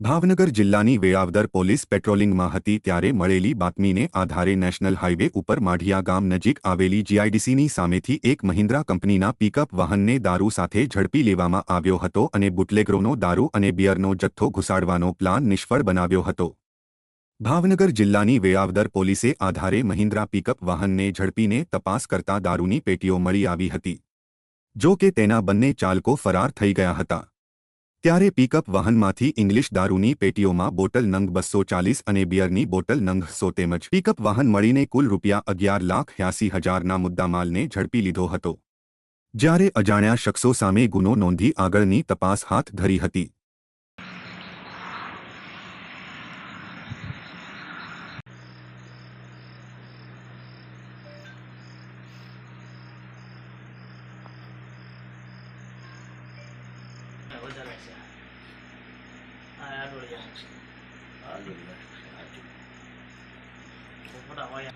ભાવનગર જિલ્લાની વેળાવદર પોલીસ પેટ્રોલિંગમાં હતી ત્યારે મળેલી બાતમીને આધારે નેશનલ હાઇવે ઉપર માઢિયા ગામ નજીક આવેલી જીઆઈડીસીની સામેથી એક મહિન્દ્રા કંપનીના પિકઅપ વાહનને દારૂ સાથે ઝડપી લેવામાં આવ્યો હતો અને બુટલેગરોનો દારૂ અને બિયરનો જથ્થો ઘુસાડવાનો પ્લાન નિષ્ફળ બનાવ્યો હતો. ભાવનગર જિલ્લાની વેળાવદર પોલીસે આધારે મહિન્દ્રા પિકઅપ વાહનને ઝડપીને તપાસ કરતા દારૂની પેટીઓ મળી આવી હતી. જો કે તેના બંને ચાલકો ફરાર થઈ ગયા હતા. ત્યારે પિકઅપ વાહનમાંથી ઇંગ્લિશ દારૂની પેટીઓમાં બોટલ નંગ બસો ચાલીસ અને બિયરની બોટલ નંગ સો તેમજ પિકઅપ વાહન મળીને કુલ રૂપિયા અગિયાર લાખ યાસી હજારના મુદ્દામાલને ઝડપી લીધો હતો. જ્યારે અજાણ્યા શખ્સો સામે ગુનો નોંધી આગળની તપાસ હાથ ધરી હતી. ஆச்சா அதனால் வழியாக ஆச்சு ஆகிய கும்பிட அவாயம்